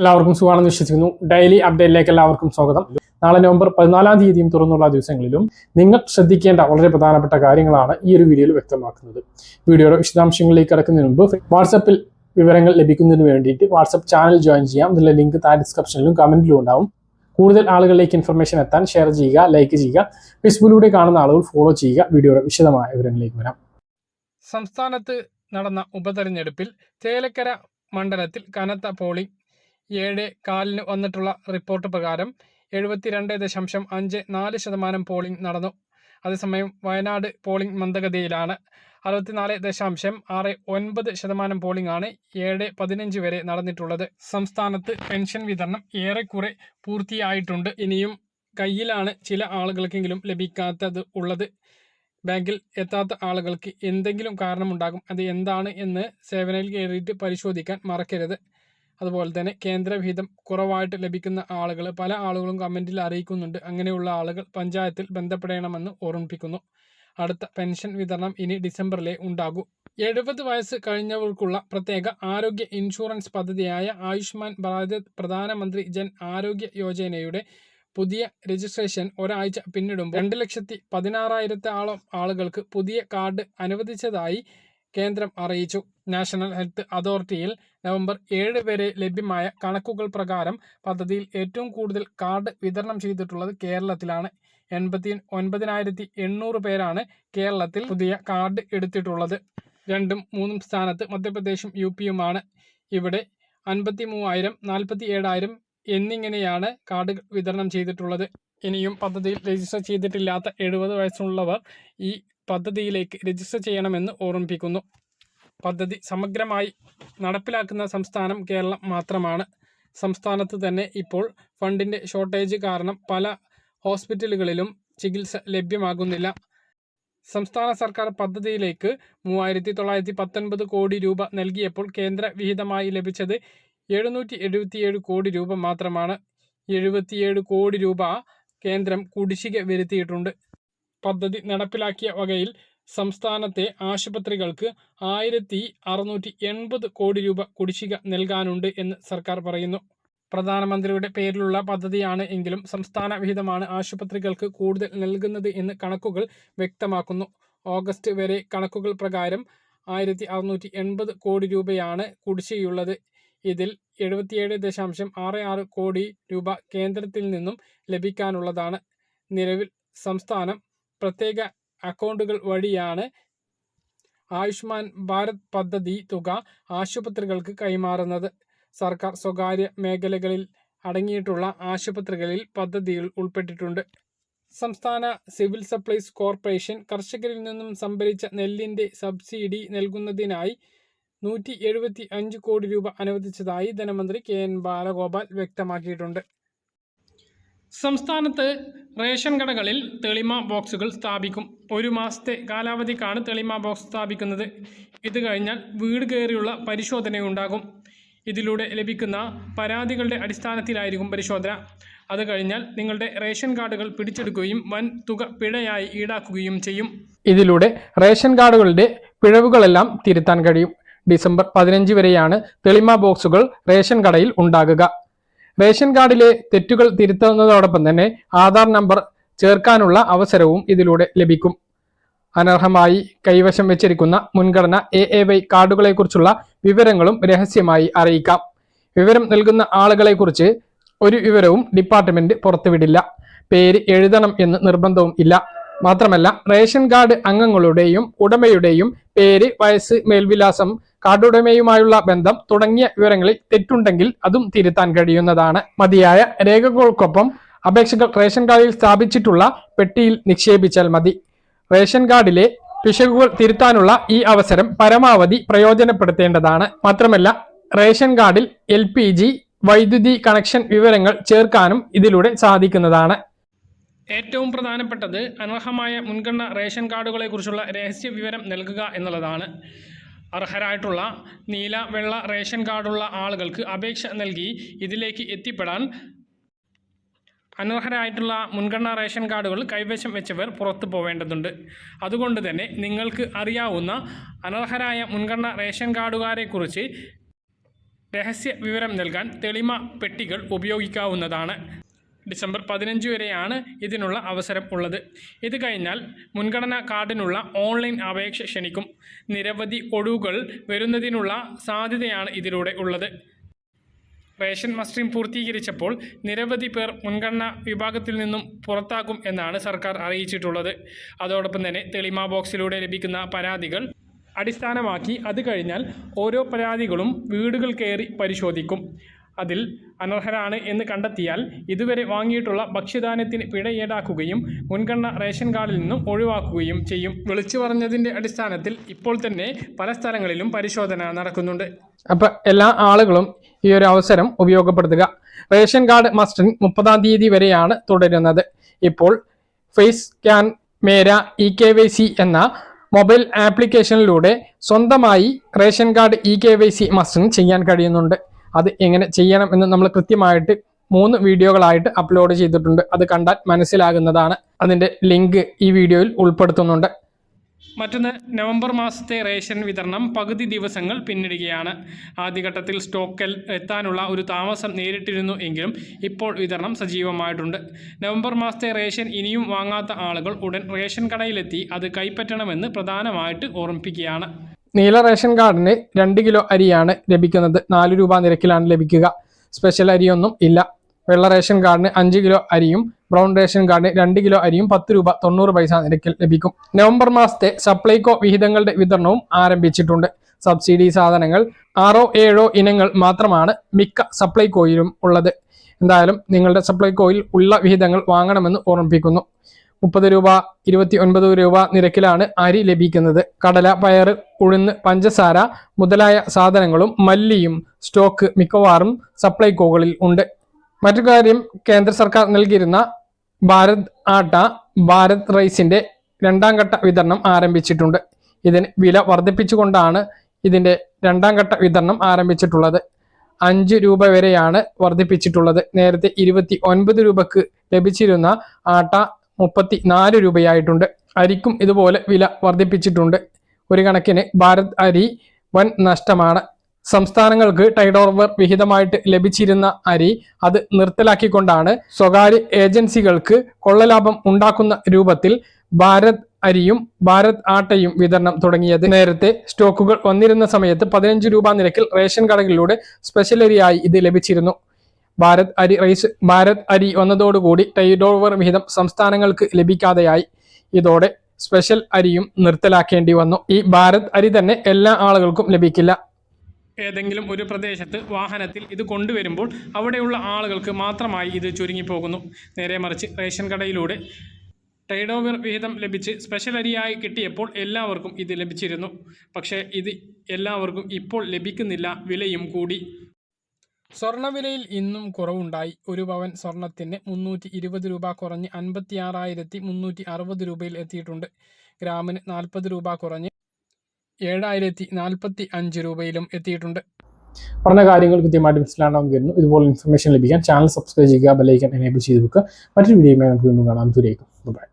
എല്ലാവർക്കും സുഖമാണെന്ന് വിശ്വസിക്കുന്നു. ഡെയിലി അപ്ഡേറ്റിലേക്ക് എല്ലാവർക്കും സ്വാഗതം. നാളെ നവംബർ പതിനാലാം തീയതിയും തുറന്നുള്ള ദിവസങ്ങളിലും നിങ്ങൾ ശ്രദ്ധിക്കേണ്ട വളരെ പ്രധാനപ്പെട്ട കാര്യങ്ങളാണ് ഈ ഒരു വീഡിയോയിൽ വ്യക്തമാക്കുന്നത്. വീഡിയോയുടെ വിശദാംശങ്ങളിലേക്ക് കിടക്കുന്നതിന് മുമ്പ് വാട്സപ്പിൽ വിവരങ്ങൾ ലഭിക്കുന്നതിന് വേണ്ടിയിട്ട് വാട്സപ്പ് ചാനൽ ജോയിൻ ചെയ്യാം. ഇതിലെ ലിങ്ക് താഴെ ഡിസ്ക്രിപ്ഷനിലും കമന്റിലും ഉണ്ടാവും. കൂടുതൽ ആളുകളിലേക്ക് ഇൻഫർമേഷൻ എത്താൻ ഷെയർ ചെയ്യുക ലൈക്ക് ചെയ്യുക ഫേസ്ബുക്കിലൂടെ കാണുന്ന ആളുകൾ ഫോളോ ചെയ്യുക. വീഡിയോയുടെ വിശദമായ വിവരങ്ങളിലേക്ക് വരാം. സംസ്ഥാനത്ത് നടന്ന ഉപതെരഞ്ഞെടുപ്പിൽ ചേലക്കര മണ്ഡലത്തിൽ കനത്ത പോളിംഗ് ഏഴ് കാലിന് വന്നിട്ടുള്ള റിപ്പോർട്ട് പ്രകാരം എഴുപത്തിരണ്ട് ദശാംശം അഞ്ച് നാല് ശതമാനം പോളിംഗ് നടന്നു. അതേസമയം വയനാട് പോളിംഗ് മന്ദഗതിയിലാണ്. അറുപത്തിനാല് ദശാംശം ആറ് ഒൻപത് ശതമാനം പോളിംഗ് ആണ് ഏഴ് പതിനഞ്ച് വരെ നടന്നിട്ടുള്ളത്. സംസ്ഥാനത്ത് പെൻഷൻ വിതരണം ഏറെക്കുറെ പൂർത്തിയായിട്ടുണ്ട്. ഇനിയും കയ്യിലാണ് ചില ആളുകൾക്കെങ്കിലും ലഭിക്കാത്തത് ഉള്ളത്. ബാങ്കിൽ എത്താത്ത ആളുകൾക്ക് എന്തെങ്കിലും കാരണമുണ്ടാകും അത് എന്താണ് എന്ന് സേവനയിൽ കയറിയിട്ട് പരിശോധിക്കാൻ മറക്കരുത്. അതുപോലെ തന്നെ കേന്ദ്രവിഹിതം കുറവായിട്ട് ലഭിക്കുന്ന ആളുകൾ പല ആളുകളും കമന്റിൽ അറിയിക്കുന്നുണ്ട്. അങ്ങനെയുള്ള ആളുകൾ പഞ്ചായത്തിൽ ബന്ധപ്പെടണമെന്ന് ഓർമ്മിപ്പിക്കുന്നു. അടുത്ത പെൻഷൻ വിതരണം ഇനി ഡിസംബറിലെ ഉണ്ടാകൂ. എഴുപത് വയസ്സ് കഴിഞ്ഞവർക്കുള്ള പ്രത്യേക ആരോഗ്യ ഇൻഷുറൻസ് പദ്ധതിയായ ആയുഷ്മാൻ ഭാരത് പ്രധാനമന്ത്രി ജൻ ആരോഗ്യ യോജനയുടെ പുതിയ രജിസ്ട്രേഷൻ ഒരാഴ്ച പിന്നിടുമ്പോൾ രണ്ട് ലക്ഷത്തി പതിനാറായിരത്തോളം ആളുകൾക്ക് പുതിയ കാർഡ് അനുവദിച്ചതായി കേന്ദ്രം അറിയിച്ചു. നാഷണൽ ഹെൽത്ത് അതോറിറ്റിയിൽ നവംബർ ഏഴ് വരെ ലഭ്യമായ കണക്കുകൾ പ്രകാരം പദ്ധതിയിൽ ഏറ്റവും കൂടുതൽ കാർഡ് വിതരണം ചെയ്തിട്ടുള്ളത് കേരളത്തിലാണ്. എൺപത്തി ഒൻപതിനായിരത്തി എണ്ണൂറ് പേരാണ് കേരളത്തിൽ പുതിയ കാർഡ് എടുത്തിട്ടുള്ളത്. രണ്ടും മൂന്നും സ്ഥാനത്ത് മധ്യപ്രദേശും യു പിയുമാണ്. ഇവിടെ അൻപത്തി മൂവായിരം നാൽപ്പത്തി ഏഴായിരം എന്നിങ്ങനെയാണ് കാർഡ് വിതരണം ചെയ്തിട്ടുള്ളത്. ഇനിയും പദ്ധതിയിൽ രജിസ്റ്റർ ചെയ്തിട്ടില്ലാത്ത എഴുപത് വയസ്സുള്ളവർ ഈ പദ്ധതിയിലേക്ക് രജിസ്റ്റർ ചെയ്യണമെന്ന് ഓർമ്മിപ്പിക്കുന്നു. പദ്ധതി സമഗ്രമായി നടപ്പിലാക്കുന്ന സംസ്ഥാനം കേരളം മാത്രമാണ്. സംസ്ഥാനത്ത് തന്നെ ഇപ്പോൾ ഫണ്ടിന്റെ ഷോർട്ടേജ് കാരണം പല ഹോസ്പിറ്റലുകളിലും ചികിത്സ ലഭ്യമാകുന്നില്ല. സംസ്ഥാന സർക്കാർ പദ്ധതിയിലേക്ക് മൂവായിരത്തി തൊള്ളായിരത്തി പത്തൊൻപത് കോടി രൂപ നൽകിയപ്പോൾ കേന്ദ്ര വിഹിതമായി ലഭിച്ചത് എഴുന്നൂറ്റി എഴുപത്തിയേഴ് കോടി രൂപ മാത്രമാണ്. എഴുപത്തിയേഴ് കോടി രൂപ കേന്ദ്രം കുടിശ്ശിക വരുത്തിയിട്ടുണ്ട്. പദ്ധതി നടപ്പിലാക്കിയ വകയിൽ സംസ്ഥാനത്തെ ആശുപത്രികൾക്ക് ആയിരത്തി അറുന്നൂറ്റി എൺപത് കോടി രൂപ കുടിശ്ശിക നൽകാനുണ്ട് എന്ന് സർക്കാർ പറയുന്നു. പ്രധാനമന്ത്രിയുടെ പേരിലുള്ള പദ്ധതിയാണ് എങ്കിലും സംസ്ഥാന വിഹിതമാണ് ആശുപത്രികൾക്ക് കൂടുതൽ നൽകുന്നത് എന്ന് കണക്കുകൾ വ്യക്തമാക്കുന്നു. ഓഗസ്റ്റ് വരെ കണക്കുകൾ പ്രകാരം ആയിരത്തി അറുന്നൂറ്റി എൺപത് കോടി രൂപയാണ് കുടിശ്ശികയുള്ളത്. ഇതിൽ എഴുപത്തിയേഴ് ദശാംശം ആറ് ആറ് കോടി രൂപ കേന്ദ്രത്തിൽ നിന്നും ലഭിക്കാനുള്ളതാണ്. നിലവിൽ സംസ്ഥാനം പ്രത്യേക അക്കൗണ്ടുകൾ വഴിയാണ് ആയുഷ്മാൻ ഭാരത് പദ്ധതി തുക ആശുപത്രികൾക്ക് കൈമാറുന്നത്. സർക്കാർ സ്വകാര്യ മേഖലകളിൽ അടങ്ങിയിട്ടുള്ള ആശുപത്രികളിൽ പദ്ധതിയിൽ ഉൾപ്പെട്ടിട്ടുണ്ട്. സംസ്ഥാന സിവിൽ സപ്ലൈസ് കോർപ്പറേഷൻ കർഷകരിൽ നിന്നും സംഭരിച്ച നെല്ലിന്റെ സബ്സിഡി നൽകുന്നതിനായി നൂറ്റി എഴുപത്തി അഞ്ച് കോടി രൂപ അനുവദിച്ചതായി ധനമന്ത്രി കെ എൻ ബാലഗോപാൽ വ്യക്തമാക്കിയിട്ടുണ്ട്. സംസ്ഥാനത്ത് റേഷൻ കടകളിൽ തെളിമ ബോക്സുകൾ സ്ഥാപിക്കും. ഒരു മാസത്തെ കാലാവധിക്കാണ് തെളിമ ബോക്സ് സ്ഥാപിക്കുന്നത്. ഇത് കഴിഞ്ഞാൽ വീട് കയറിയുള്ള പരിശോധനയുണ്ടാകും. ഇതിലൂടെ ലഭിക്കുന്ന പരാതികളുടെ അടിസ്ഥാനത്തിലായിരിക്കും പരിശോധന. അത് കഴിഞ്ഞാൽ നിങ്ങളുടെ റേഷൻ കാർഡുകൾ പിടിച്ചെടുക്കുകയും വൻ തുക പിഴയായി ഈടാക്കുകയും ചെയ്യും. ഇതിലൂടെ റേഷൻ കാർഡുകളുടെ പിഴവുകളെല്ലാം തിരുത്താൻ കഴിയും. ഡിസംബർ പതിനഞ്ച് വരെയാണ് തെളിമ ബോക്സുകൾ റേഷൻ കടയിൽ ഉണ്ടാകുക. റേഷൻ കാർഡിലെ തെറ്റുകൾ തിരുത്തുന്നതോടൊപ്പം തന്നെ ആധാർ നമ്പർ ചേർക്കാനുള്ള അവസരവും ഇതിലൂടെ ലഭിക്കും. അനർഹമായി കൈവശം വെച്ചിരിക്കുന്ന മുൻഗണന എ എ വൈ കാർഡുകളെക്കുറിച്ചുള്ള വിവരങ്ങളും രഹസ്യമായി അറിയിക്കാം. വിവരം നൽകുന്ന ആളുകളെക്കുറിച്ച് ഒരു വിവരവും ഡിപ്പാർട്ട്മെന്റ് പുറത്തുവിടില്ല. പേര് എഴുതണം എന്ന് നിർബന്ധവും ഇല്ല. മാത്രമല്ല റേഷൻ കാർഡ് അംഗങ്ങളുടെയും ഉടമയുടെയും പേര് വയസ്സ് മേൽവിലാസം കാർഡുടമയുമായുള്ള ബന്ധം തുടങ്ങിയ വിവരങ്ങളിൽ തെറ്റുണ്ടെങ്കിൽ അതും തിരുത്താൻ കഴിയുന്നതാണ്. മതിയായ രേഖകൾക്കൊപ്പം അപേക്ഷകൾ റേഷൻ കാർഡിൽ സ്ഥാപിച്ചിട്ടുള്ള പെട്ടിയിൽ നിക്ഷേപിച്ചാൽ മതി. റേഷൻ കാർഡിലെ പിശകുകൾ തിരുത്താനുള്ള ഈ അവസരം പരമാവധി പ്രയോജനപ്പെടുത്തേണ്ടതാണ്. മാത്രമല്ല റേഷൻ കാർഡിൽ എൽ വൈദ്യുതി കണക്ഷൻ വിവരങ്ങൾ ചേർക്കാനും ഇതിലൂടെ സാധിക്കുന്നതാണ്. ഏറ്റവും പ്രധാനപ്പെട്ടത് അനർഹമായ മുൻഗണന റേഷൻ കാർഡുകളെക്കുറിച്ചുള്ള രഹസ്യ വിവരം നൽകുക എന്നുള്ളതാണ്. അർഹരായിട്ടുള്ള നീല വെള്ള റേഷൻ കാർഡുള്ള ആളുകൾക്ക് അപേക്ഷ നൽകി ഇതിലേക്ക് എത്തിപ്പെടാൻ അനർഹരായിട്ടുള്ള മുൻഗണനാ റേഷൻ കാർഡുകൾ കൈവശം വെച്ചവർ പുറത്തു പോവേണ്ടതുണ്ട്. അതുകൊണ്ട് തന്നെ നിങ്ങൾക്ക് അറിയാവുന്ന അനർഹരായ മുൻഗണനാ റേഷൻ കാർഡുകാരെക്കുറിച്ച് രഹസ്യ വിവരം നൽകാൻ തെളിമ പെട്ടികൾ ഉപയോഗിക്കാവുന്നതാണ്. ഡിസംബർ പതിനഞ്ച് വരെയാണ് ഇതിനുള്ള അവസരം ഉള്ളത്. ഇത് കഴിഞ്ഞാൽ മുൻഗണനാ കാർഡിനുള്ള ഓൺലൈൻ അപേക്ഷ ക്ഷണിക്കും. നിരവധി ഒഴിവുകൾ വരുന്നതിനുള്ള സാധ്യതയാണ് ഇതിലൂടെ ഉള്ളത്. റേഷൻ മസ്റ്ററിംഗ് പൂർത്തീകരിച്ചപ്പോൾ നിരവധി പേർ മുൻഗണനാ വിഭാഗത്തിൽ നിന്നും പുറത്താക്കും എന്നാണ് സർക്കാർ അറിയിച്ചിട്ടുള്ളത്. അതോടൊപ്പം തന്നെ തെളിമ ബോക്സിലൂടെ ലഭിക്കുന്ന പരാതികൾ അടിസ്ഥാനമാക്കി അത് കഴിഞ്ഞാൽ ഓരോ പരാതികളും വീടുകൾ കയറി പരിശോധിക്കും. അതിൽ അനർഹരാണ് എന്ന് കണ്ടെത്തിയാൽ ഇതുവരെ വാങ്ങിയിട്ടുള്ള ഭക്ഷ്യധാന്യത്തിന് പിഴ ഈടാക്കുകയും മുൻഗണന റേഷൻ കാർഡിൽ നിന്നും ഒഴിവാക്കുകയും ചെയ്യും. വിളിച്ചു പറഞ്ഞതിന്റെ അടിസ്ഥാനത്തിൽ ഇപ്പോൾ തന്നെ പല സ്ഥലങ്ങളിലും പരിശോധന നടക്കുന്നുണ്ട്. അപ്പോൾ എല്ലാ ആളുകളും ഈ ഒരു അവസരം ഉപയോഗപ്പെടുത്തുക. റേഷൻ കാർഡ് മസ്റ്ററിംഗ് മുപ്പതാം തീയതി വരെയാണ് തുടരുന്നത്. ഇപ്പോൾ face scan Mera E K Y C എന്ന മൊബൈൽ ആപ്ലിക്കേഷനിലൂടെ സ്വന്തമായി ration card E K Y C mustering ചെയ്യാൻ കഴിയുന്നുണ്ട്. അത് എങ്ങനെ ചെയ്യണം എന്ന് നമ്മൾ കൃത്യമായിട്ട് മൂന്ന് വീഡിയോകളായിട്ട് അപ്ലോഡ് ചെയ്തിട്ടുണ്ട്. അത് കണ്ടാൽ മനസ്സിലാകുന്നതാണ്. അതിന്റെ ലിങ്ക് ഈ വീഡിയോയിൽ ഉൾപ്പെടുത്തുന്നുണ്ട്. മറ്റൊന്ന് നവംബർ മാസത്തെ റേഷൻ വിതരണം പകുതി ദിവസങ്ങൾ പിന്നിടുകയാണ്. ആദ്യഘട്ടത്തിൽ സ്റ്റോക്കിൽ എത്താനുള്ള ഒരു താമസം നേരിട്ടിരുന്നു എങ്കിലും ഇപ്പോൾ വിതരണം സജീവമായിട്ടുണ്ട്. നവംബർ മാസത്തെ റേഷൻ ഇനിയും വാങ്ങാത്ത ആളുകൾ ഉടൻ റേഷൻ കടയിലെത്തി അത് കൈപ്പറ്റണമെന്ന് പ്രധാനമായിട്ട് ഓർമ്മിപ്പിക്കുകയാണ്. നീല റേഷൻ കാർഡിന് രണ്ട് കിലോ അരിയാണ് ലഭിക്കുന്നത്. നാല് രൂപ നിരക്കിലാണ് ലഭിക്കുക. സ്പെഷ്യൽ അരിയൊന്നും ഇല്ല. വെള്ള റേഷൻ കാർഡിന് അഞ്ച് കിലോ അരിയും ബ്രൗൺ റേഷൻ കാർഡിന് രണ്ട് കിലോ അരിയും പത്ത് രൂപ തൊണ്ണൂറ് പൈസ നിരക്കിൽ ലഭിക്കും. നവംബർ മാസത്തെ സപ്ലൈകോ വിഹിതങ്ങളുടെ വിതരണവും ആരംഭിച്ചിട്ടുണ്ട്. സബ്സിഡി സാധനങ്ങൾ ആറോ ഏഴോ ഇനങ്ങൾ മാത്രമാണ് മിക്ക സപ്ലൈകോയിലും ഉള്ളത്. എന്തായാലും നിങ്ങളുടെ സപ്ലൈകോയിൽ ഉള്ള വിഹിതങ്ങൾ വാങ്ങണമെന്ന് ഓർമ്മിപ്പിക്കുന്നു. മുപ്പത് രൂപ ഇരുപത്തി ഒൻപത് രൂപ നിരക്കിലാണ് അരി ലഭിക്കുന്നത്. കടല പയർ ഉഴുന്ന് പഞ്ചസാര മുതലായ സാധനങ്ങളും മല്ലിയും സ്റ്റോക്ക് മിക്കവാറും സപ്ലൈകോകളിൽ ഉണ്ട്. മറ്റു കാര്യം കേന്ദ്ര സർക്കാർ നൽകിയിരുന്ന ഭാരത് ആട്ട ഭാരത് റൈസിന്റെ രണ്ടാം ഘട്ട വിതരണം ആരംഭിച്ചിട്ടുണ്ട്. ഇതിന് വില വർദ്ധിപ്പിച്ചുകൊണ്ടാണ് ഇതിന്റെ രണ്ടാം ഘട്ട വിതരണം ആരംഭിച്ചിട്ടുള്ളത്. അഞ്ച് രൂപ വരെയാണ് വർദ്ധിപ്പിച്ചിട്ടുള്ളത്. നേരത്തെ ഇരുപത്തി ഒൻപത് രൂപക്ക് ലഭിച്ചിരുന്ന ആട്ട മുപ്പത്തി നാല് രൂപയായിട്ടുണ്ട്. അരിക്കും ഇതുപോലെ വില വർദ്ധിപ്പിച്ചിട്ടുണ്ട്. ഒരു കണക്കിന് ഭാരത് അരി വൻ നഷ്ടമാണ്. സംസ്ഥാനങ്ങൾക്ക് ടൈഡ് ഓവർ വിഹിതമായിട്ട് ലഭിച്ചിരുന്ന അരി അത് നിർത്തലാക്കിക്കൊണ്ടാണ് സ്വകാര്യ ഏജൻസികൾക്ക് കൊള്ളലാഭം ഉണ്ടാക്കുന്ന രൂപത്തിൽ ഭാരത് അരിയും ഭാരത് ആട്ടയും വിതരണം തുടങ്ങിയത്. നേരത്തെ സ്റ്റോക്കുകൾ വന്നിരുന്ന സമയത്ത് പതിനഞ്ച് രൂപ നിരക്കിൽ റേഷൻ കടകളിലൂടെ സ്പെഷ്യൽ അരിയായി ഇത് ലഭിച്ചിരുന്നു. ഭാരത് അരി റൈസ് ഭാരത് അരി വന്നതോടുകൂടി ടൈഡ് ഓവർ വിഹിതം സംസ്ഥാനങ്ങൾക്ക് ലഭിക്കാതെയായി. ഇതോടെ സ്പെഷ്യൽ അരിയും നിർത്തലാക്കേണ്ടി വന്നു. ഈ ഭാരത് അരി തന്നെ എല്ലാ ആളുകൾക്കും ലഭിക്കില്ല. ഏതെങ്കിലും ഒരു പ്രദേശത്ത് വാഹനത്തിൽ ഇത് കൊണ്ടുവരുമ്പോൾ അവിടെയുള്ള ആളുകൾക്ക് മാത്രമായി ഇത് ചുരുങ്ങിപ്പോകുന്നു. നേരെ മറിച്ച് റേഷൻ കടയിലൂടെ ടൈഡ് ഓവർ വിഹിതം ലഭിച്ച് സ്പെഷ്യൽ അരിയായി കിട്ടിയപ്പോൾ എല്ലാവർക്കും ഇത് ലഭിച്ചിരുന്നു. പക്ഷേ ഇത് എല്ലാവർക്കും ഇപ്പോൾ ലഭിക്കുന്നില്ല. വിലയും കൂടി. സ്വർണവിലയിൽ ഇന്നും കുറവുണ്ടായി. ഒരു പവൻ സ്വർണത്തിന് മുന്നൂറ്റി ഇരുപത് രൂപ കുറഞ്ഞ് അൻപത്തി ആറായിരത്തി മുന്നൂറ്റി അറുപത് രൂപയിൽ എത്തിയിട്ടുണ്ട്. ഗ്രാമിന് നാൽപ്പത് രൂപ കുറഞ്ഞ് ഏഴായിരത്തി നാൽപ്പത്തി അഞ്ച് രൂപയിലും എത്തിയിട്ടുണ്ട്. പറഞ്ഞ കാര്യങ്ങൾ കൃത്യമായിട്ട് മനസ്സിലാണെന്ന് കരുതുന്നു. ഇതുപോലെ ഇൻഫർമേഷൻ ലഭിക്കാൻ ചാനൽ സബ്സ്ക്രൈബ് ചെയ്യുക ബെലൈക്കൻ എനേബിൾ ചെയ്ത് വെക്കുക. മറ്റൊരു വീഡിയോയുമായി നമുക്ക് വീണ്ടും കാണാം. ദൂരേക്കും ബൈ